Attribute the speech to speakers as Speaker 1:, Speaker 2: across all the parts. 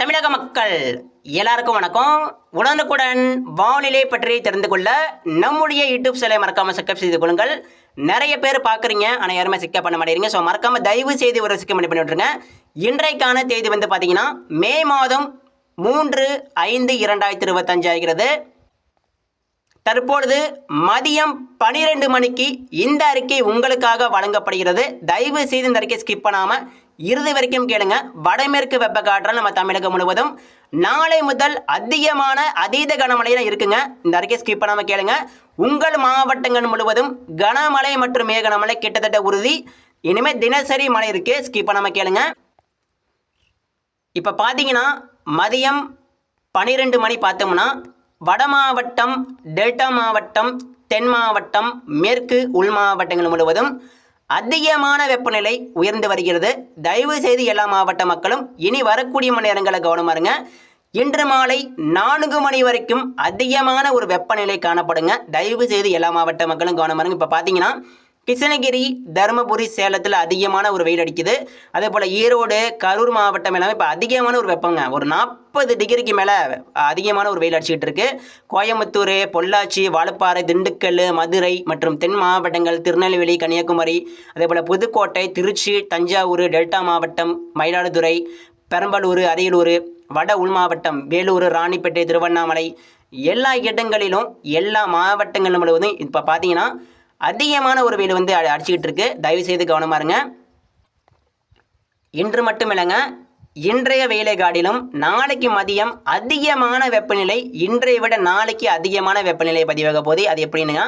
Speaker 1: தமிழக மக்கள் எல்லாருக்கும் வணக்கம். உடனுக்குடன் வானிலை பற்றி தெரிந்து கொள்ள நம்முடைய யூடியூப் சேனலை மறக்காம சப்ஸ்கிரைப் செய்து கொள்ளுங்கள். நிறைய பேர் பார்க்குறீங்க ஆனால் யாருமே சிக்கப் பண்ண மாட்டேங்கிறீங்க. ஸோ மறக்காம தயவு செய்து ஒரு சிக்கம் பண்ணி பண்ணி விட்டுருங்க இன்றைக்கான தேதி வந்து பார்த்தீங்கன்னா மே மாதம் மூன்று ஐந்து இரண்டாயிரத்தி இருபத்தஞ்சு ஆகிறது. தற்பொழுது மதியம் பனிரெண்டு மணிக்கு இந்த அறிக்கை உங்களுக்காக வழங்கப்படுகிறது. தயவு செய்து இந்த அறிக்கை ஸ்கிப் பண்ணாமல் இறுதி வரைக்கும் கேளுங்க. வடமேற்கு வெப்பக்காற்றால் நம்ம தமிழகம் முழுவதும் நாளை முதல் அதிகமான அதீத கனமழையில இருக்குங்க. இந்த அறிக்கை ஸ்கிப் பண்ணாமல் கேளுங்க. உங்கள் மாவட்டங்கள் முழுவதும் கனமழை மற்றும் மேகனமழை கிட்டத்தட்ட உறுதி. இனிமேல் தினசரி மழை இருக்கு ஸ்கிப் பண்ணாமல் கேளுங்க. இப்போ பார்த்தீங்கன்னா மதியம் பன்னிரெண்டு மணி பார்த்தோம்னா வட மாவட்டம் டெல்டா மாவட்டம் தென் மாவட்டம் மேற்கு உள் மாவட்டங்கள் முழுவதும் அதிகமான வெப்பநிலை உயர்ந்து வருகிறது. தயவு செய்து எல்லா மாவட்ட மக்களும் இனி வரக்கூடிய மணி நேரங்களை கவனமாருங்க. இன்று மாலை நான்கு மணி வரைக்கும் அதிகமான ஒரு வெப்பநிலை காணப்படுங்க. தயவு செய்து எல்லா மாவட்ட மக்களும் கவனமாருங்க. இப்போ பார்த்தீங்கன்னா கிருஷ்ணகிரி தருமபுரி சேலத்தில் அதிகமான ஒரு வெயில் அடிக்குது. அதே போல் ஈரோடு கரூர் மாவட்டம் எல்லாமே இப்போ அதிகமான ஒரு வெப்பங்க. ஒரு நாற்பது டிகிரிக்கு மேலே அதிகமான ஒரு வெயில் அடிச்சுக்கிட்டு இருக்கு. கோயம்புத்தூர் பொள்ளாச்சி வாழப்பாறை திண்டுக்கல் மதுரை மற்றும் தென் மாவட்டங்கள் திருநெல்வேலி கன்னியாகுமரி அதே போல் புதுக்கோட்டை திருச்சி தஞ்சாவூர் டெல்டா மாவட்டம் மயிலாடுதுறை பெரம்பலூர் அரியலூர் வட உள் மாவட்டம் வேலூர் ராணிப்பேட்டை திருவண்ணாமலை எல்லா இடங்களிலும் எல்லா மாவட்டங்கள் முழுவதும் இப்போ பார்த்தீங்கன்னா அதிகமான ஒரு வெயில் வந்து அடிச்சுக்கிட்டு இருக்கு. தயவு செய்து கவனமா இருங்க. இன்று மட்டும் இல்லைங்க இன்றைய வேலை காட்டிலும் நாளைக்கு மதியம் அதிகமான வெப்பநிலை இன்றைய விட நாளைக்கு அதிகமான வெப்பநிலை பதிவாக போதே அது எப்படின்னுங்க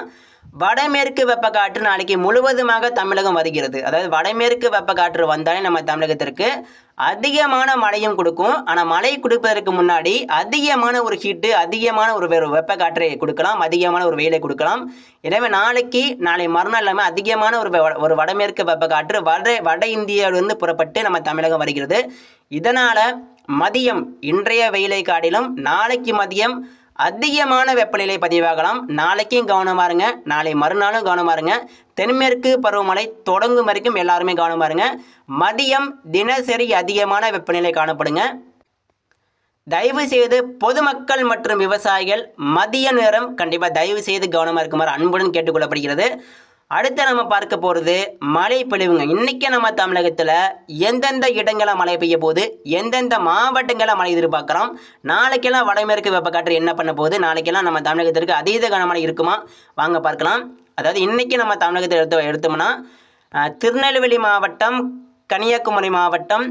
Speaker 1: வடமேற்கு வெப்பக்காற்று நாளைக்கு முழுவதுமாக தமிழகம் வருகிறது. அதாவது வடமேற்கு வெப்பக்காற்று வந்தாலே நம்ம தமிழகத்திற்கு அதிகமான மழையும் கொடுக்கும். ஆனால் மழை கொடுப்பதற்கு முன்னாடி அதிகமான ஒரு ஹீட்டு அதிகமான ஒரு வெ- வெப்பக்காற்றை கொடுக்கலாம். அதிகமான ஒரு வெயிலை கொடுக்கலாம். எனவே நாளைக்கு நாளை மறுநாள் எல்லாமே அதிகமான ஒரு வெ- ஒரு வடமேற்கு வெப்பக்காற்று வட வட இந்தியாவிலிருந்து புறப்பட்டு நம்ம தமிழகம் வருகிறது. இதனால் மதியம் இன்றைய வெயிலை காட்டிலும் நாளைக்கு மதியம் அதிகமான வெப்பநிலை பதிவாகலாம். நாளைக்கும் கவனமா இருங்க நாளை மறுநாளும் கவனமா இருங்க தென்மேற்கு பருவமழை தொடங்கும் வரைக்கும் எல்லாருமே கவனமா இருங்க மதியம் தினசரி அதிகமான வெப்பநிலை காணப்படுங்க. தயவு செய்து பொதுமக்கள் மற்றும் விவசாயிகள் மதிய நேரம் கண்டிப்பாக தயவு செய்து கவனமாக இருக்குமாறு அன்புடன் கேட்டுக்கொள்ளப்படுகிறது. அடுத்து நம்ம பார்க்க போகிறது மழை பொழிவுங்க. இன்றைக்கி நம்ம தமிழகத்தில் எந்தெந்த இடங்களில் மழை பெய்ய போகுது? எந்தெந்த மாவட்டங்களில் மழை எதிர்பார்க்குறோம்? நாளைக்கெல்லாம் வடமேற்கு வெப்பக்காற்று என்ன பண்ண போகுது? நாளைக்கெல்லாம் நம்ம தமிழகத்திற்கு அதீத கனமழை இருக்குமா? வாங்க பார்க்கலாம். அதாவது இன்றைக்கி நம்ம தமிழகத்தில் எடுத்து எடுத்தோம்னா திருநெல்வேலி மாவட்டம் கன்னியாகுமரி மாவட்டம்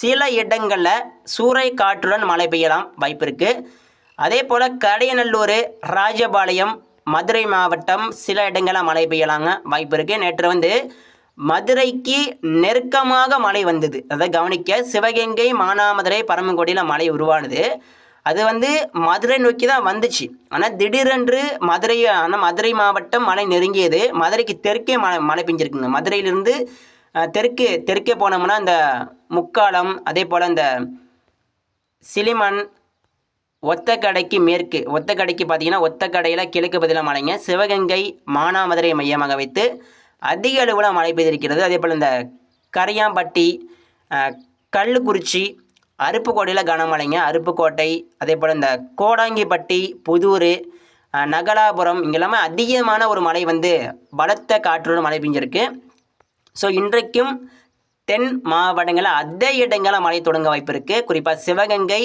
Speaker 1: சில இடங்களில் சூறை காற்றுடன் மழை பெய்யலாம் வாய்ப்பு இருக்குது அதே போல் கடையநல்லூர் ராஜபாளையம் மதுரை மாவட்டம் சில இடங்களில் மழை பெய்யலாங்க வாய்ப்பு இருக்குது நேற்று வந்து மதுரைக்கு நெருக்கமாக மழை வந்தது. அதை கவனிக்க சிவகங்கை மானாமதுரை பரமக்குடியில் மழை உருவானது. அது வந்து மதுரை நோக்கி தான் வந்துச்சு. ஆனால் திடீரென்று மதுரை ஆனால் மதுரை மாவட்டம் மழை நெருங்கியது. மதுரைக்கு தெற்கே மழை மழை பெஞ்சிருக்குங்க. மதுரையிலிருந்து தெற்கே தெற்கு தெற்கே போனோம்னா இந்த முக்காலம் அதே போல் அந்த சிலிமன் ஒத்தக்கடைக்கு மேற்கு ஒத்தக்கடைக்கு பார்த்தீங்கன்னா ஒத்தக்கடையில் கிழக்கு பதிலாக மழைங்க சிவகங்கை மானாமதுரை மையமாக வைத்து அதிக அளவில் மழை பெய்திருக்கிறது. அதே போல் இந்த கரையாம்பட்டி கள்ளுக்குறிச்சி அருப்புக்கோட்டையில் கனமழைங்க. அருப்புக்கோட்டை அதே போல் இந்த கோடாங்கிப்பட்டி புதூர் நகலாபுரம் இங்கெல்லாமே அதிகமான ஒரு மழை வந்து பலத்த காற்றோடு மழை பெஞ்சிருக்கு. ஸோ இன்றைக்கும் தென் மாவட்டங்களில் அதே இடங்களில் மழை தொடங்க வாய்ப்பு இருக்குது குறிப்பாக சிவகங்கை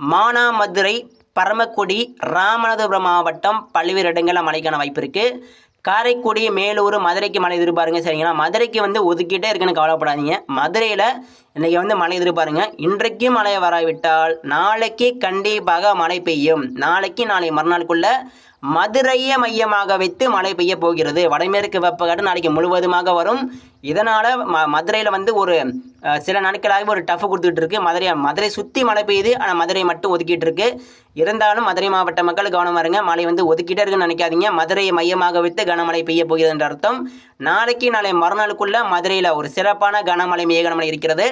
Speaker 1: மானாமதுரை பரமக்குடி ராமநாதபுரம் மாவட்டம் பல்வேறு இடங்களில் மழைக்கான வாய்ப்பு இருக்குது காரைக்குடி மேலூர் மதுரைக்கு மழை எதிர்பாருங்க சரிங்களா? மதுரைக்கு வந்து ஒதுக்கிட்டே இருக்குன்னு கவலைப்படாதீங்க. மதுரையில் இன்றைக்கி வந்து மழை எதிர்பாருங்க இன்றைக்கு மழை வராவிட்டால் நாளைக்கு கண்டிப்பாக மழை பெய்யும். நாளைக்கு நாளை மறுநாளுக்குள்ள மதுரையை மையமாக வைத்து மழை பெய்ய போகிறது. வடமேற்கு வெப்பக்காற்று நாளைக்கு முழுவதுமாக வரும். இதனால் ம மதுரையில் வந்து ஒரு சில நாட்களாகவே ஒரு டஃப் கொடுத்துட்டு இருக்கு. மதுரை மதுரை சுற்றி மழை பெய்யுது. ஆனால் மதுரை மட்டும் ஒதுக்கிட்டு இருக்கு. இருந்தாலும் மதுரை மாவட்ட மக்கள் கவனம் வருங்க. மழை வந்து ஒதுக்கிட்டே இருக்குன்னு நினைக்காதீங்க. மதுரையை மையமாக வைத்து கனமழை பெய்ய போகிறது என்ற அர்த்தம். நாளைக்கு நாளை மறுநாளுக்குள்ள மதுரையில் ஒரு சிறப்பான கனமழை மேகனமழை இருக்கிறது.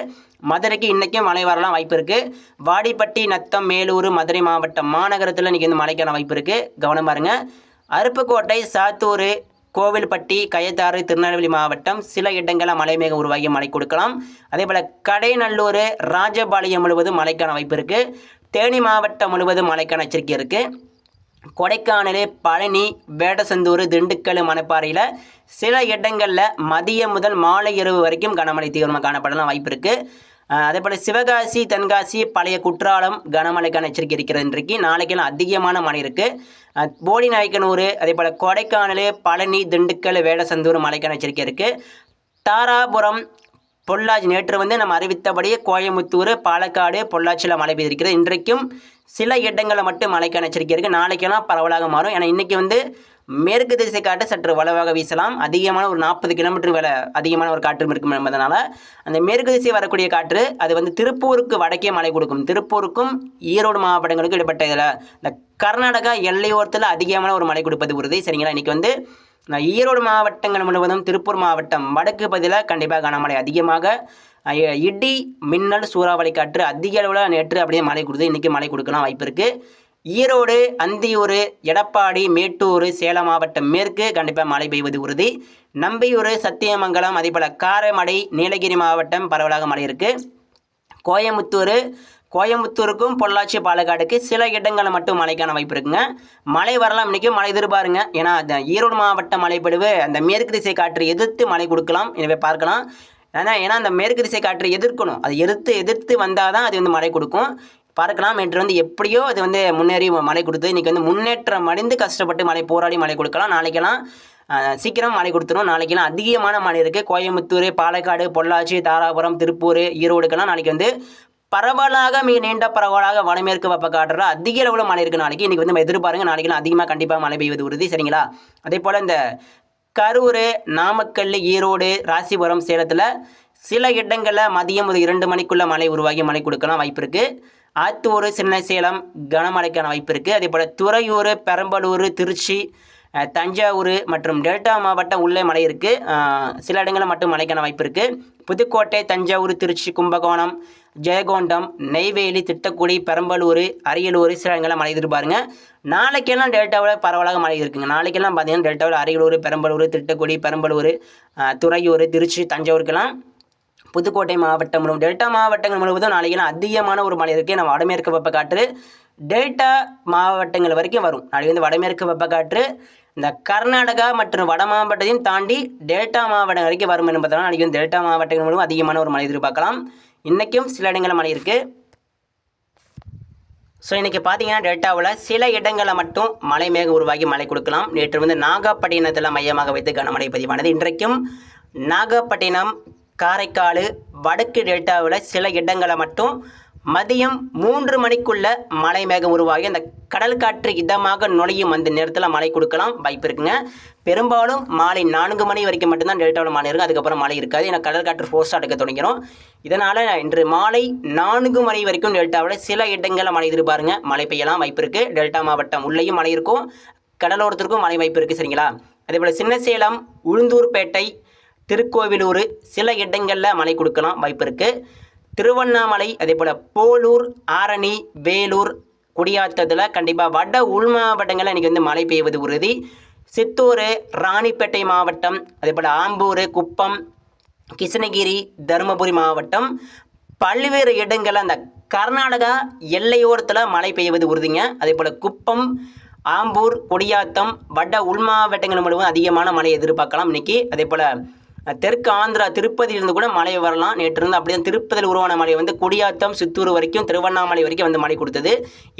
Speaker 1: மதுரைக்கு இன்றைக்கும் மழை வரலாம் வாய்ப்பு இருக்குது வாடிப்பட்டி நத்தம் மேலூர் மதுரை மாவட்டம் மாநகரத்தில் இன்றைக்கி வந்து மழைக்கான வாய்ப்பு இருக்குது கவனம் பாருங்கள் அருப்புக்கோட்டை சாத்தூர் கோவில்பட்டி கயத்தாறு திருநெல்வேலி மாவட்டம் சில இடங்களில் மலை மேகம் உருவாகி மழை கொடுக்கலாம். அதே போல் கடைநல்லூர் ராஜபாளையம் முழுவதும் மழைக்கான வாய்ப்பு இருக்குது தேனி மாவட்டம் முழுவதும் மழைக்கான எச்சரிக்கை இருக்குது கொடைக்கானல் பழனி வேடசந்தூர் திண்டுக்கல் மணப்பாறையில் சில இடங்களில் மதியம் முதல் மாலை இரவு வரைக்கும் கனமழை தீவிரமாக காணப்படலாம் வாய்ப்பு இருக்குது அதே போல் சிவகாசி தென்காசி பழைய குற்றாலம் கனமழைக்கான எச்சரிக்கை இருக்கிறது இன்றைக்கு. நாளைக்கெல்லாம் அதிகமான மழை இருக்குது போடி நாயக்கனூர் அதே போல் கொடைக்கானல் பழனி திண்டுக்கல் வேடசந்தூர் மழைக்கான எச்சரிக்கை இருக்குது தாராபுரம் பொள்ளாச்சி நேற்று வந்து நம்ம அறிவித்தபடியே கோயம்புத்தூர் பாலக்காடு பொள்ளாச்சியில் மழை பெய்திருக்கிறது. இன்றைக்கும் சில இடங்களில் மட்டும் மழைக்கான எச்சரிக்கை இருக்குது நாளைக்கெல்லாம் பரவலாக மாறும். ஏன்னா இன்றைக்கி வந்து மேற்கு திசை காற்று சற்று வலுவாக வீசலாம். அதிகமான ஒரு நாற்பது கிலோமீட்டர் வேலை அதிகமான ஒரு காற்றும் இருக்கும் என்பதனால அந்த மேற்கு திசை வரக்கூடிய காற்று அது வந்து திருப்பூருக்கு வடக்கே மழை கொடுக்கும். திருப்பூருக்கும் ஈரோடு மாவட்டங்களுக்கும் இடைப்பட்ட இதில் இந்த கர்நாடகா எல்லையோரத்தில் அதிகமான ஒரு மழை கொடுப்பது உறுதி. சரிங்களா? இன்றைக்கி வந்து நான் ஈரோடு மாவட்டங்கள் முழுவதும் திருப்பூர் மாவட்டம் வடக்கு பகுதியில் கண்டிப்பாக கனமழை அதிகமாக இடி மின்னல் சூறாவளி காற்று அதிக அளவில் நேற்று அப்படியே மழை கொடுத்து இன்றைக்கி மழை கொடுக்கலாம் வாய்ப்பு இருக்குது ஈரோடு அந்தியூர் எடப்பாடி மேட்டூர் சேலம் மாவட்டம் மேற்கு கண்டிப்பாக மழை பெய்வது உறுதி. நம்பியூர் சத்தியமங்கலம் அதேபோல் காரமடை நீலகிரி மாவட்டம் பரவலாக மழை இருக்குது கோயமுத்தூர் கோயம்புத்தூருக்கும் பொள்ளாச்சி பாலக்காடுக்கு சில இடங்களில் மட்டும் மழைக்கான வாய்ப்பு இருக்குங்க. மழை வரலாம் இன்றைக்கும் மழை எதிர்பாருங்க. ஏன்னா அந்த ஈரோடு மாவட்ட மழைப்படுவு அந்த மேற்கு திசை காற்று எதிர்த்து மழை கொடுக்கலாம். எனவே பார்க்கலாம். ஏன்னா ஏன்னா அந்த மேற்கு திசை காற்று எதிர்க்கணும். அது எதிர்த்து எதிர்த்து வந்தால் தான் அது வந்து மழை கொடுக்கும். பார்க்கலாம். என்று வந்து எப்படியோ அது வந்து முன்னேறி மழை கொடுத்து இன்றைக்கி வந்து முன்னேற்றம் அடைந்து கஷ்டப்பட்டு மழை போராடி மழை கொடுக்கலாம். நாளைக்கெல்லாம் சீக்கிரம் மழை கொடுத்துரும். நாளைக்கெல்லாம் அதிகமான மழை இருக்குது கோயம்புத்தூர் பாலக்காடு பொள்ளாச்சி தாராபுரம் திருப்பூர் ஈரோடுக்கெல்லாம் நாளைக்கு வந்து பரவலாக மிக நீண்ட பரவலாக வடமேற்கு வெப்ப காற்றுல அதிக அளவில் மழை இருக்குது நாளைக்கு. இன்றைக்கி வந்து நம்ம எதிர்பாருங்க நாளைக்கு அதிகமாக கண்டிப்பாக மழை பெய்வது உறுதி சரிங்களா? அதே போல் இந்த கரூர் நாமக்கல் ஈரோடு ராசிபுரம் சேலத்தில் சில இடங்களில் மதியம் ஒரு இரண்டு மணிக்குள்ளே மழை உருவாகி மழை கொடுக்கலாம் வாய்ப்பு இருக்குது ஆத்தூர் சின்ன சேலம் கனமழைக்கான வாய்ப்பு இருக்குது அதே போல் துறையூர் பெரம்பலூர் திருச்சி தஞ்சாவூர் மற்றும் டெல்டா மாவட்டம் உள்ளே மழை இருக்குது சில இடங்களில் மட்டும் மழைக்கான வாய்ப்பு இருக்குது புதுக்கோட்டை தஞ்சாவூர் திருச்சி கும்பகோணம் ஜெயகோண்டம் நெய்வேலி திட்டக்குடி பெரம்பலூர் அரியலூர் சில இடங்களில் மழை எதிர்பாருங்க நாளைக்கெல்லாம் டெல்டாவில் பரவலாக மழை இருக்குங்க. நாளைக்கெல்லாம் பார்த்தீங்கன்னா டெல்டாவில் அரியலூர் பெரம்பலூர் திட்டக்குடி பெரம்பலூர் துறையூர் திருச்சி தஞ்சாவூருக்கெல்லாம் புதுக்கோட்டை மாவட்டம் முழுவதும் டெல்டா மாவட்டங்கள் முழுவதும் நாளைக்கெல்லாம் அதிகமான ஒரு மழை இருக்குது நம்ம வடமேற்கு வெப்பக்காற்று டெல்டா மாவட்டங்கள் வரைக்கும் வரும். நாளைக்கு வந்து வடமேற்கு வெப்பக்காற்று இந்த கர்நாடகா மற்றும் வட மாவட்டத்தையும் தாண்டி டெல்டா மாவட்டம் வரைக்கும் வரும் என்பதனால் நாளைக்கு வந்து டெல்டா மாவட்டங்கள் மூலம் அதிகமான ஒரு மழை எதிர்பார்க்கலாம். இன்றைக்கும் சில இடங்களில் மழை இருக்குது ஸோ இன்றைக்கி பார்த்தீங்கன்னா டெல்டாவில் சில இடங்களில் மட்டும் மழை மேகம் உருவாகி மழை கொடுக்கலாம். நேற்று வந்து நாகப்பட்டினத்தில் மையமாக வைத்து கனமழை பதிவானது. இன்றைக்கும் நாகப்பட்டினம் காரைக்கால் வடக்கு டெல்டாவில் சில இடங்களில் மட்டும் மதியம் மூன்று மணிக்குள்ள மழை மேகம் உருவாகி அந்த கடல் காற்று இதமாக நுழையும் அந்த நேரத்தில் மழை கொடுக்கலாம். வாய்ப்பு இருக்குங்க. பெரும்பாலும் மாலை நான்கு மணி வரைக்கும் மட்டும்தான் டெல்டாவில் மழை இருக்கும் அதுக்கப்புறம் மழை இருக்காது. ஏன்னா கடல் காற்று ஃபோர்ஸாக எடுக்க தொடங்கிடும் இதனால் இன்று மாலை நான்கு மணி வரைக்கும் டெல்டாவில் சில இடங்களில் மழை எதிர்பாருங்க. மழை பெய்யலாம். வாய்ப்பு இருக்குது டெல்டா மாவட்டம் உள்ளேயும் மழை இருக்கும். கடலோரத்திற்கும் மழை வாய்ப்பு இருக்குது சரிங்களா? அதேபோல் சின்னசேலம் உளுந்தூர்பேட்டை திருக்கோவிலூர் சில இடங்களில் மழை கொடுக்கலாம். வாய்ப்பு இருக்குது திருவண்ணாமலை அதே போல் போலூர் ஆரணி வேலூர் குடியாத்தத்தில் கண்டிப்பாக வட உள் மாவட்டங்களில் இன்றைக்கி வந்து மழை பெய்வது உறுதி. சித்தூர் ராணிப்பேட்டை மாவட்டம் அதே போல் ஆம்பூர் குப்பம் கிருஷ்ணகிரி தருமபுரி மாவட்டம் பல்வேறு இடங்களில் அந்த கர்நாடகா எல்லையோரத்தில் மழை பெய்வது உறுதிங்க. அதே போல் குப்பம் ஆம்பூர் கொடியாத்தம் வட உள் மாவட்டங்கள் முழுவதும் அதிகமான மழை எதிர்பார்க்கலாம் இன்றைக்கி அதே போல் தெற்கு ஆந்திரா திருப்பதியிலிருந்து கூட மழை வரலாம். நேற்று இருந்து அப்படியே திருப்பதியில் உருவான மழை வந்து குடியாத்தம் சித்தூர் வரைக்கும் திருவண்ணாமலை வரைக்கும் வந்து மழை கொடுத்தது.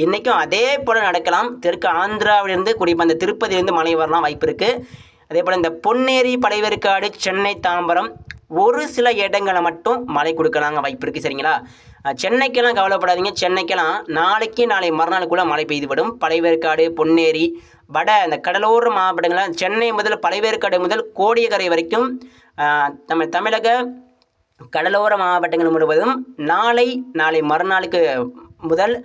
Speaker 1: இன்றைக்கும் அதே போல் நடக்கலாம். தெற்கு ஆந்திராவிலிருந்து குறிப்பாக அந்த திருப்பதியிலிருந்து மழை வரலாம் வாய்ப்பு இருக்குது அதே போல் இந்த பொன்னேரி படைவேற்காடு சென்னை தாம்பரம் ஒரு சில இடங்களை மட்டும் மழை கொடுக்கலாங்க வாய்ப்பு இருக்குது சரிங்களா? சென்னைக்கெல்லாம் கவலைப்படாதீங்க. சென்னைக்கெல்லாம் நாளைக்கு நாளை மறுநாளுக்குள்ளே மழை பெய்துவிடும். பழைவேற்காடு பொன்னேரி வட அந்த கடலோர மாவட்டங்கள்லாம் சென்னை முதல் பழைவேற்காடு முதல் கோடியக்கரை வரைக்கும் நம்ம தமிழக கடலோர மாவட்டங்கள் முழுவதும் நாளை நாளை மறுநாளுக்கு முதல்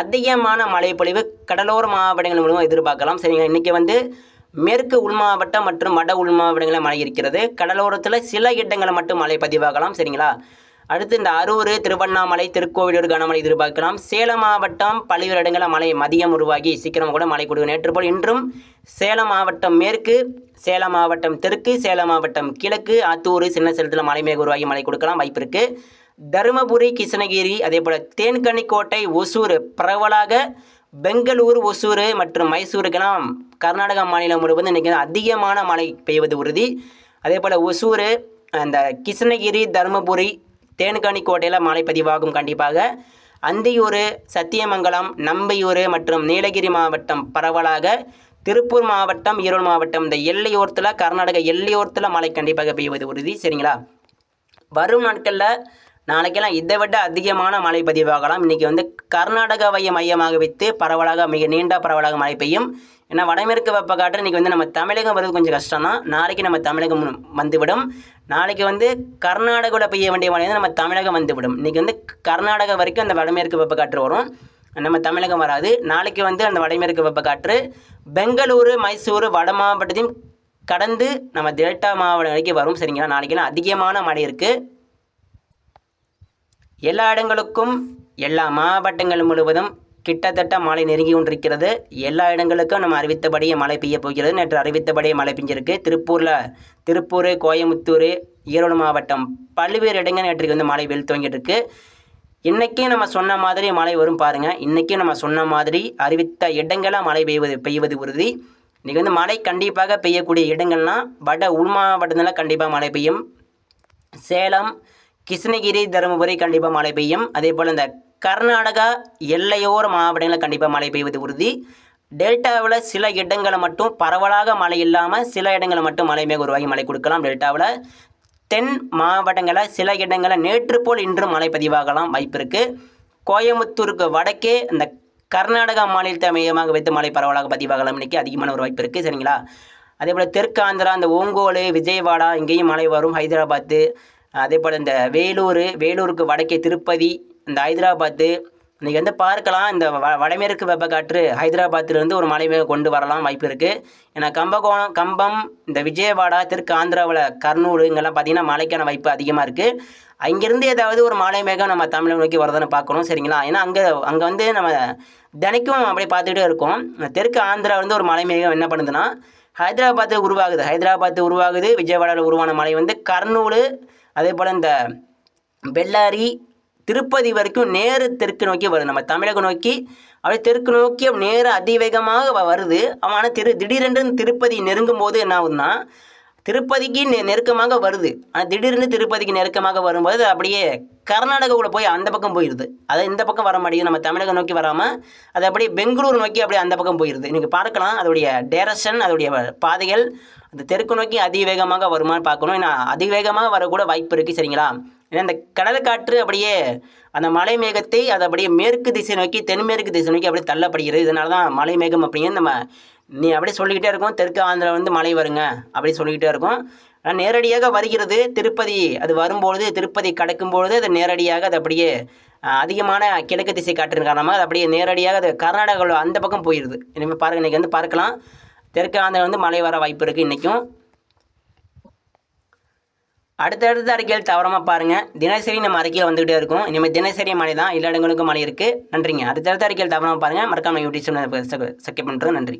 Speaker 1: அதிகமான மழைப்பொழிவு கடலோர மாவட்டங்கள் முழுவதும் எதிர்பார்க்கலாம். சரிங்களா? இன்றைக்கி வந்து மேற்கு உள் மாவட்டம் மற்றும் வட உள் மாவட்டங்களில் மழை இருக்கிறது. கடலோரத்தில் சில இடங்களில் மட்டும் மழை பதிவாகலாம். சரிங்களா? அடுத்து இந்த அரூர் திருவண்ணாமலை திருக்கோவிலூர் கனமழை எதிர்பார்க்கலாம். சேலம் மாவட்டம் பல்வேறு இடங்களில் மழை மதியம் உருவாகி சீக்கிரம் கூட மழை கொடுக்கும். நேற்று போல் இன்றும் சேலம் மாவட்டம் மேற்கு சேலம் மாவட்டம் தெற்கு சேலம் மாவட்டம் கிழக்கு ஆத்தூர் சின்ன சேலத்தில் மழை மேக உருவாகி மழை கொடுக்கலாம் வாய்ப்பு இருக்குது தருமபுரி கிருஷ்ணகிரி அதே போல் தேன்கனிக்கோட்டை ஒசூர் பரவலாக பெங்களூர் ஒசூர் மற்றும் மைசூருக்கெல்லாம் கர்நாடகா மாநிலம் முழுவதும் இன்றைக்கி அதிகமான மழை பெய்வது உறுதி. அதே போல் ஒசூர் அந்த கிருஷ்ணகிரி தருமபுரி தேன்கனிக்கோட்டையில் மழை பதிவாகும். கண்டிப்பாக அந்தியூர் சத்தியமங்கலம் நம்பியூர் மற்றும் நீலகிரி மாவட்டம் பரவலாக திருப்பூர் மாவட்டம் ஈரோடு மாவட்டம். இந்த எல்லையோரத்தில் கர்நாடக எல்லையோரத்தில் மழை கண்டிப்பாக பெய்வது உறுதி. சரிங்களா? வரும் நாட்களில் நாளைக்கெல்லாம் இதை விட அதிகமான மழை பதிவாகலாம். இன்றைக்கி வந்து கர்நாடகாவை மையமாக வைத்து பரவலாக மிக நீண்ட பரவலாக மழை பெய்யும். ஏன்னா வடமேற்கு வெப்பக்காற்று இன்றைக்கி வந்து நம்ம தமிழகம் வருது கொஞ்சம் கஷ்டம் தான் நாளைக்கு நம்ம தமிழகம் வந்துவிடும். நாளைக்கு வந்து கர்நாடகாவில் பெய்ய வேண்டிய மழை வந்து நம்ம தமிழகம் வந்துவிடும். இன்றைக்கி வந்து கர்நாடகா வரைக்கும் அந்த வடமேற்கு வெப்பக்காற்று வரும். நம்ம தமிழகம் வராது. நாளைக்கு வந்து அந்த வடமேற்கு வெப்பக்காற்று பெங்களூரு மைசூரு வட மாவட்டத்தையும் கடந்து நம்ம டெல்டா மாவட்டம் வரைக்கும் வரும். சரிங்களா? நாளைக்கெல்லாம் அதிகமான மழை இருக்குது எல்லா இடங்களுக்கும் எல்லா மாவட்டங்கள் முழுவதும் கிட்டத்தட்ட மழை நெருங்கி கொண்டிருக்கிறது. எல்லா இடங்களுக்கும் நம்ம அறிவித்தபடியே மழை பெய்ய போகிறது. நேற்று அறிவித்தபடியே மழை பெஞ்சிருக்கு. திருப்பூரில் திருப்பூர் கோயம்புத்தூர் ஈரோடு மாவட்டம் பல்வேறு இடங்கள் நேற்றுக்கு வந்து மழை வெயில் துவங்கிட்டு இருக்கு இன்றைக்கே நம்ம சொன்ன மாதிரி மழை வரும் பாருங்கள் இன்றைக்கே நம்ம சொன்ன மாதிரி அறிவித்த இடங்களாக மழை பெய்வது பெய்வது உறுதி. இன்றைக்கி வந்து மழை கண்டிப்பாக பெய்யக்கூடிய இடங்கள்லாம் வட உள் மாவட்டத்தில் கண்டிப்பாக மழை பெய்யும். சேலம் கிருஷ்ணகிரி தருமபுரி கண்டிப்பாக மழை பெய்யும். அதே போல் இந்த கர்நாடகா எல்லையோர மாவட்டங்களில் கண்டிப்பாக மழை பெய்வது உறுதி. டெல்டாவில் சில இடங்களை மட்டும் பரவலாக மழை இல்லாமல் சில இடங்களை மட்டும் மழை மேக உருவாகி மழை கொடுக்கலாம் டெல்டாவில். தென் மாவட்டங்களில் சில இடங்களில் நேற்று போல் இன்றும் மழை பதிவாகலாம் வாய்ப்பு இருக்குது கோயம்புத்தூருக்கு வடக்கே இந்த கர்நாடகா மாநிலத்தை மையமாக வைத்து மழை பரவலாக பதிவாகலாம் இன்றைக்கி அதிகமான ஒரு வாய்ப்பு இருக்குது சரிங்களா? அதே போல் தெற்கு ஆந்திரா இந்த ஓங்கோல் விஜயவாடா இங்கேயும் மழை வரும். ஹைதராபாத்து அதே போல் இந்த வேலூர் வேலூருக்கு வடக்கே திருப்பதி இந்த ஹைதராபாத்து இன்றைக்கி வந்து பார்க்கலாம். இந்த வ வடமேற்கு வெப்பக்காற்று ஹைதராபாத்திலிருந்து ஒரு மழை மேக கொண்டு வரலாம் வாய்ப்பு இருக்குது ஏன்னா கம்பகோணம் கம்பம் இந்த விஜயவாடா தெற்கு ஆந்திராவில் கர்னூல் இங்கெல்லாம் பார்த்திங்கன்னா மழைக்கான வாய்ப்பு அதிகமாக இருக்குது அங்கேருந்து ஏதாவது ஒரு மழை மேகம் நம்ம தமிழை நோக்கி வரதானு பார்க்கணும் சரிங்களா? ஏன்னா அங்கே அங்கே வந்து நம்ம தினைக்கும் அப்படியே பார்த்துக்கிட்டே இருக்கோம். தெற்கு ஆந்திரா வந்து ஒரு மழை மேகம் என்ன பண்ணுதுன்னா ஹைதராபாத்தில் உருவாகுது. ஹைதராபாத்து உருவாகுது விஜயவாடாவில் உருவான மழை வந்து கர்னூல் அதே போல் இந்த பெல்லாரி திருப்பதி வரைக்கும் நேரு தெற்கு நோக்கி வருது. நம்ம தமிழகம் நோக்கி அப்படியே தெற்கு நோக்கி நேர அதிவேகமாக வ- வருது. ஆனால் திரு திடீரென்று திருப்பதி நெருங்கும் போது என்ன ஆகுதுன்னா திருப்பதிக்கு நெ நெருக்கமாக வருது. ஆனால் திடீர்னு திருப்பதிக்கு நெருக்கமாக வரும்போது அப்படியே கர்நாடகாவில் போய் அந்த பக்கம் போயிடுது அது இந்த பக்கம் வர மாட்டேங்குது. நம்ம தமிழகம் நோக்கி வராமல் அது அப்படியே பெங்களூர் நோக்கி அப்படியே அந்த பக்கம் போயிடுது நீங்கள் பார்க்கலாம். அதோடைய டேரக்ஷன் அதோடைய பாதைகள் அந்த தெற்கு நோக்கி அதிவேகமாக வருமான்னு பார்க்கணும். ஏன்னா அதிவேகமாக வரக்கூட வாய்ப்பு இருக்குது சரிங்களா? ஏன்னா இந்த கடல் காற்று அப்படியே அந்த மலை மேகத்தை அது அப்படியே மேற்கு திசை நோக்கி தென்மேற்கு திசை நோக்கி அப்படியே தள்ளப்படுகிறது. இதனால தான் மலை மேகம் அப்படிங்கிறது நம்ம நீ அப்படியே சொல்லிக்கிட்டே இருக்கும். தெற்கு ஆந்திரா வந்து மழை வருங்க அப்படி சொல்லிக்கிட்டே இருக்கும். ஆனால் நேரடியாக வருகிறது திருப்பதி. அது வரும்பொழுது திருப்பதி கடக்கும்பொழுது அது நேரடியாக அது அப்படியே அதிகமான கிழக்கு திசை காற்றின் காரணமாக அது அப்படியே நேரடியாக அது கர்நாடகாவில் அந்த பக்கம் போயிடுது இனிமேல் பாருங்கள் இன்றைக்கி வந்து பார்க்கலாம். தெற்கு ஆந்திரா வந்து மழை வர வாய்ப்பு இருக்குது இன்றைக்கும் அடுத்தடுத்த அறிக்கையில் தவறாமல் பாருங்கள் தினசரி நம்ம அறிக்கையில் வந்துகிட்டே இருக்கும். இனிமேல் தினசரி மழை தான். எல்லா இடங்களுக்கும் மழை இருக்குது நன்றிங்க. அடுத்தடுத்த அறிக்கையில் தவறாமல் பாருங்கள் மறக்காமல் யூடியூப் சப்ஸ்கிரைப் பண்ணுறது நன்றி.